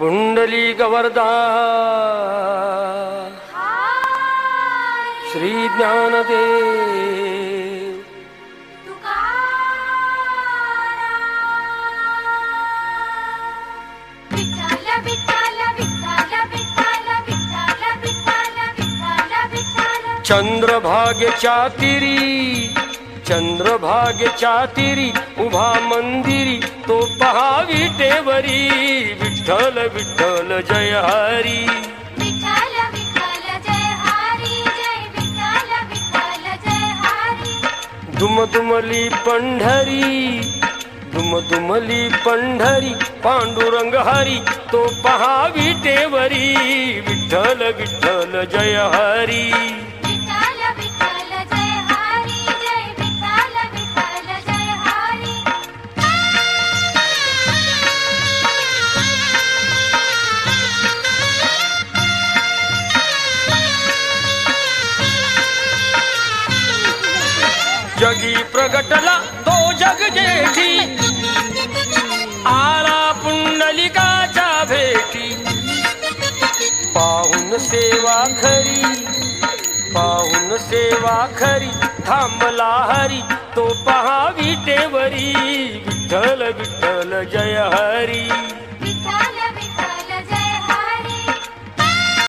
पुंडली गवर्धा। श्री ज्ञानदे चंद्रभाग्य चातिरी चंद्रभाग्य चातिरी उभा मंदिरी तो पहावी टेवरी विठल विठल जय हरी। दुम दुमली पंडरी दुम दुमली पंडरी पांडुरंग हरी तो पहावी टेवरी। विठल विठ्ठल जय हरी। जगी प्रगटला तो जग जेठी. आला पुंडलिकाच्या भेटी. पाहून सेवा खरी पाहून सेवा खरी थांबला हरी तो पहा विटेवरी विठ्ठल विठ्ठल जय हरी.